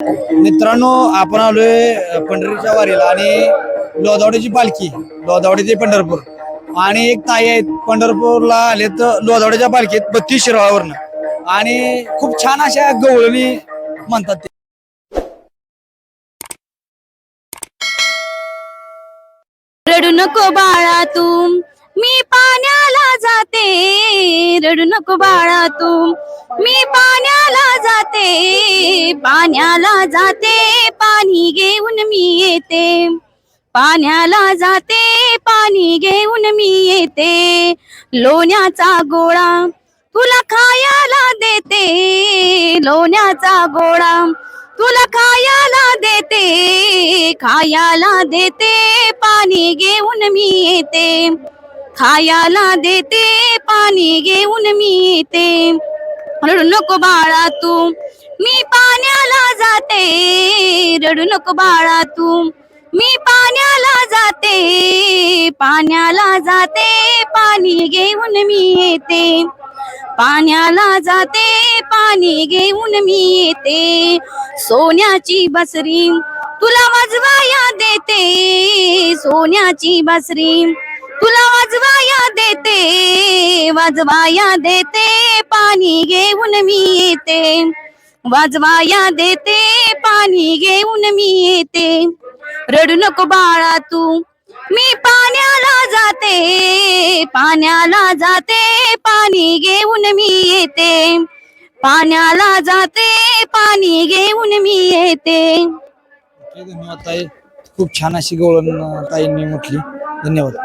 मित्रांनो आपण आलोय पंढरीच्या वारीला आणि लोधावड्याची पालखी लोधावडे ते पंढरपूर. आणि एक ताई आहेत पंढरपूरला आलेत लोधावड्याच्या पालखीत बत्तीस शिरवावरनं आणि खूप छान अशा गवळणी म्हणतात ते. रडू नको बाळा तू मी पाण्याला जाते. रडू नको बाळा तू मी पाण्याला जाते. पाण्याला जाते पाणी घेऊन मी येते. पाण्याला जाते पाणी घेऊन मी येते. लोण्याचा गोळा तुला खायला देते. लोण्याचा गोळा तुला खायला देते. खायला देते पाणी घेऊन मी येते. खायला देते पाणी घेऊन मी येते. नको बाळा तू. मी पाण्याला जाते रडू नको बाळा तू. मी पाण्याला जाते पाण्याला जाते पाणी घेऊन मी येते. पाण्याला जाते पाणी घेऊन मी येते. सोन्याची बसरी तुला वाजवाया देते. सोन्याची बसरी तुला वाजवाया देते. वाजवाया देते पाणी घेऊन मी येते. वाजवाया देते पाणी घेऊन मी येते. रडू नको बाळा तू मी पाण्याला जाते. पाण्याला जाते पाणी घेऊन मी येते. पाण्याला जाते पाणी घेऊन मी येते. धन्यवाद ताई. खूप छान अशी गवळण ताईंनी म्हटली. धन्यवाद.